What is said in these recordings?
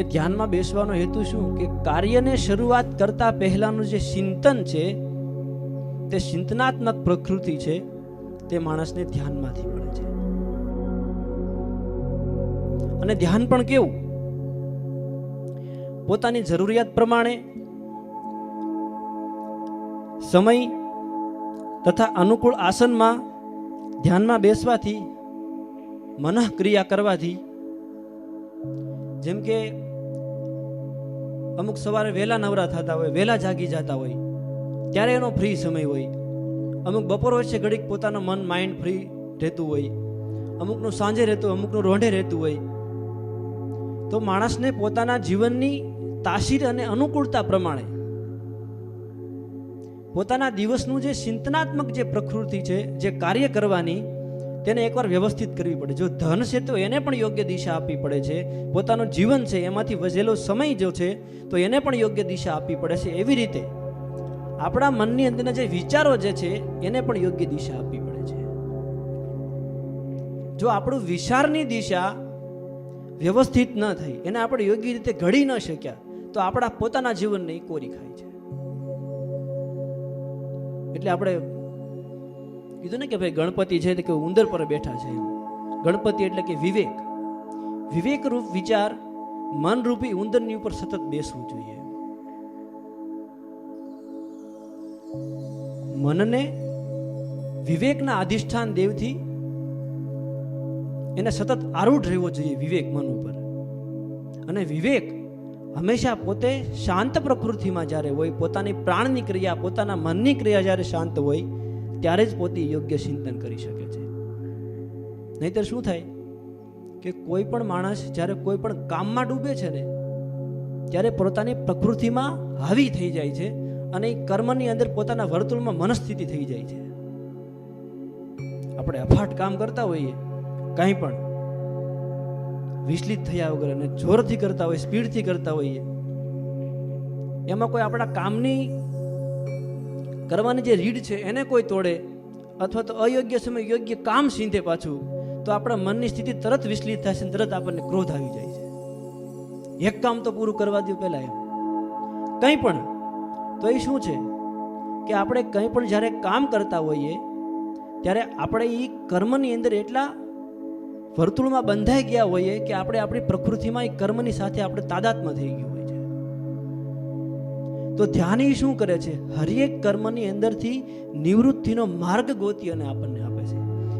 કે ધ્યાનમાં બેસવાનો હેતુ શું? કે કાર્યને શરૂઆત કરતા પહેલાનું જે ચિંતન છે, તે ચિંતનાત્મક પ્રકૃતિ છે, તે માણસને ધ્યાનમાંથી મળે છે. અને ધ્યાન પણ કેવું? પોતાની જરૂરિયાત પ્રમાણે, સમય તથા અનુકૂળ આસનમાં ધ્યાનમાં બેસવાથી, મનઃક્રિયા કરવાથી, જેમ કે અમુક સવારે વહેલા નવરા થતા હોય વહેલા જાગી જતા હોય, ત્યારે એનો ફ્રી સમય હોય. અમુક બપોર વચ્ચે ઘડીક પોતાનું મન માઇન્ડ ફ્રી રહેતું હોય. અમુકનું સાંજે રહેતું, અમુકનું રોંઢે રહેતું હોય. તો માણસને પોતાના જીવનની તાસીર અને અનુકૂળતા પ્રમાણે પોતાના દિવસનું જે ચિંતનાત્મક જે પ્રકૃતિ છે, જે કાર્ય કરવાની તેને એકવાર વ્યવસ્થિત કરવી પડે. જો ધન છે તો એને પણ યોગ્ય દિશા આપવી પડે છે. પોતાનું જીવન છે, એમાંથી વજેલો સમય જો છે, તો એને પણ યોગ્ય દિશા આપવી પડે છે. એવી રીતે આપણા મનની અંદરના જે વિચારો જે છે, એને પણ યોગ્ય દિશા આપવી પડે છે. જો આપણું વિચારની દિશા વ્યવસ્થિત ન થઈ, એને આપણે યોગ્ય રીતે ઘડી ન શક્યા, તો આપણા પોતાના જીવનને કોરી ખાય છે. એટલે આપણે કીધું ને કે ભાઈ ગણપતિ છે કે ઉંદર પર બેઠા છે. ગણપતિ એટલે કે વિવેક. વિવેક રૂપ વિચાર મનરૂપી ઉંદરની ઉપર સતત બેસવું જોઈએ. મનને વિવેકના અધિષ્ઠાન દેવથી એને સતત આરૂઢ રહેવો જોઈએ વિવેક મન ઉપર. અને વિવેક હંમેશા પોતે શાંત પ્રકૃતિમાં જ્યારે હોય, પોતાની પ્રાણની ક્રિયા, પોતાના મનની ક્રિયા જ્યારે શાંત હોય ત્યારે જ પોતે યોગ્ય ચિંતન કરી શકે છે. નહીતર શું થાય કે કોઈ પણ માણસ જ્યારે કોઈ પણ કામમાં ડૂબે છે ને, ત્યારે પોતાની પ્રકૃતિમાં હાવી થઈ જાય છે અને એ કર્મની અંદર પોતાના વર્તુળમાં મનસ્થિતિ થઈ જાય છે. આપણે અફાટ કામ કરતા હોઈએ, કાંઈ પણ વિચલિત થયા વગર અને જોરથી કરતા હોઈએ સ્પીડથી કરતા હોઈએ, એમાં કોઈ આપણા કામની કરવાની જે રીડ છે એને કોઈ તોડે અથવા તો અયોગ્ય સમય યોગ્ય કામ સીંધે પાછું, તો આપણા મનની સ્થિતિ તરત વિચલિત થશે ને તરત આપણને ક્રોધ આવી જાય છે. એક કામ તો પૂરું કરવા દો પહેલાં એમ. કંઈ પણ, તો એ શું છે? કે આપણે કંઈ પણ જ્યારે કામ કરતા હોઈએ, ત્યારે આપણે એ કર્મની અંદર એટલા વર્તુળમાં બંધાઈ ગયા હોઈએ કે આપણે આપણી પ્રકૃતિમાં એ કર્મની સાથે આપણે તાદાત્મ્ય થઈ ગયું હોય. તો ધ્યાન શું કરે છે? હરેક કર્મની અંદરથી નિવૃત્તિનો માર્ગ ગોતી અને આપણને આપે છે.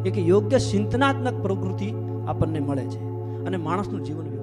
એક યોગ્ય ચિંતનાત્મક પ્રવૃત્તિ આપણને મળે છે અને માણસનું જીવન